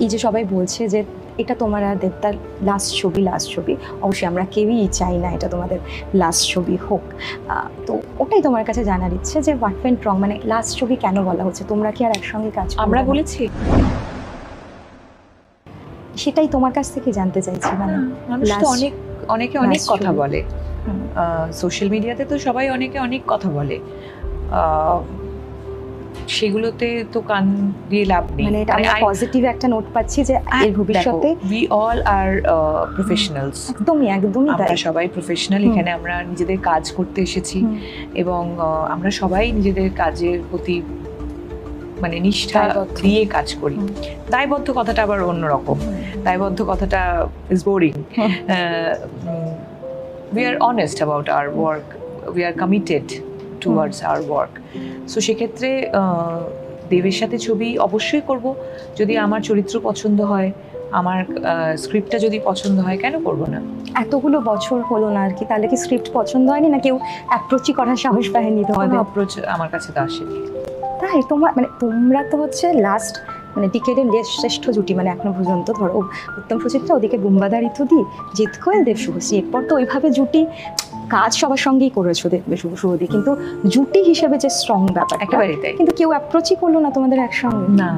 এই যে সবাই বলছে যে এটা তোমার আর দেবতার লাস্ট ছবি লাস্ট ছবি। অবশ্যই আমরা কেউই চাই না এটা তোমাদের লাস্ট ছবি হোক। তো ওটাই তোমার কাছে জানার ইচ্ছে যে হোয়াট ওয়েন্ট রং মানে লাস্ট ছবি কেন বলা হচ্ছে? তোমরা কি আর একসঙ্গে কাজ আমরা বলেছি। সেটাই তোমার কাছ থেকে জানতে চাইছি মানে last- অনেক অনেকে অনেক কথা বলে। সোশ্যাল মিডিয়াতে তো সবাই অনেকে অনেক কথা বলে। আহ, সেগুলোতে তো কান দিয়ে লাভ নেই। মানে এটা আমরা পজিটিভ একটা নোট পাচ্ছি যে এর ভবিষ্যতে উই অল আর প্রফেশনালস একদমই একদমই আমরা সবাই প্রফেশনাল এখানে আমরা নিজেদের কাজ করতে এসেছি এবং আমরা সবাই নিজেদের কাজের প্রতি মানে নিষ্ঠা। দিয়ে কাজ করি। দায়বদ্ধ কথাটা আবার অন্যরকম। দায়বদ্ধ কথাটা is boring. We are honest about our work we are committed towards our work so সেক্ষেত্রে দেবের সাথে ছবি অবশ্যই করব। যদি আমার চরিত্র পছন্দ হয় আমার স্ক্রিপ্টটা যদি পছন্দ হয় কেন করব না? এতগুলো বছর হলো না আর কি। তাহলে কি স্ক্রিপ্ট পছন্দ হয়নি? না কেউ অ্যাপ্রোচই করার সাহস পায়নি তোমাদের? অ্যাপ্রোচ আমার কাছে তো আসেনি। তাই তোমার মানে তোমরা তো হচ্ছে লাস্ট মানে টিকেটের শ্রেষ্ঠ জুটি মানে এখনও পর্যন্ত ধরো উত্তম সুচিত্রা ওদিকে বুম্বাদার ইত্যাদি জিৎ কোয়েল দেব শুভশ্রী। এরপর তো ওইভাবে জুটি কাজ সবার সঙ্গেই করেছ দেখবে শুভ শুভদি কিন্তু জুটি হিসেবে যে স্ট্রং ব্যাপার একেবারেই কিন্তু কেউ অ্যাপ্রোচই করল না তোমাদের একসঙ্গে। না।